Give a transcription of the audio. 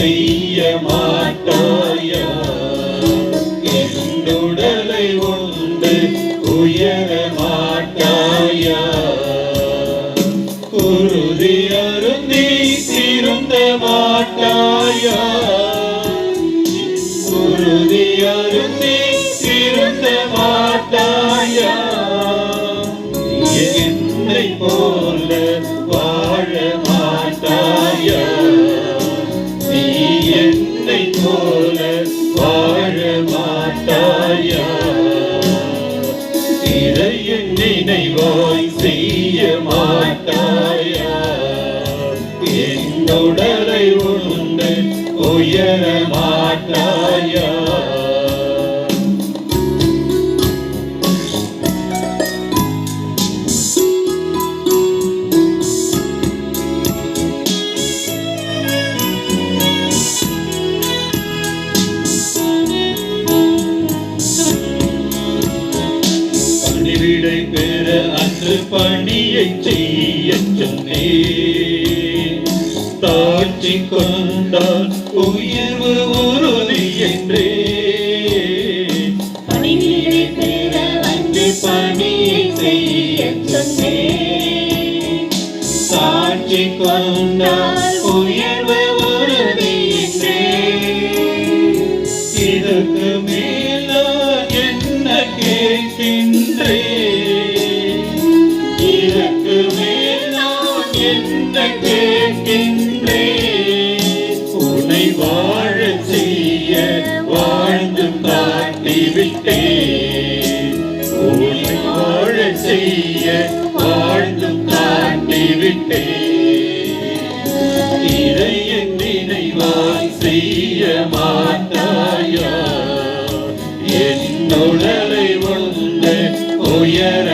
செய்ய மாட்டாயா என்னுடலை உண்டு உயர மாட்டாயா குருதி அருந்தி திருந்த மாட்டாயா குருதி அருந்தி திருந்த மாட்டாயா என்னை போல வா போல வாழ மாட்டாயா? இறையின் நினைவாய் செய்ய மாட்டாயா? என்னுடலை உண்டு உயர மாட்டாய்? பணிவிடை பெற அன்று பணியை செய்ய சொன்னே தாட்சி கொண்டால் உயர்வு உறுதி என்றே. சாட்சி கொண்டால் உயர்வு உறுதி என்ன கேட்கின்றே உன்னை வாழ செய்ய வாழ்ந்து காட்டிவிட்டே உன்னை வாழ செய்ய வாழ்ந்து காட்டிவிட்டே இறைய நினைவாய் செய்ய மாட்டாயா என்னுடலை உண்டு உயர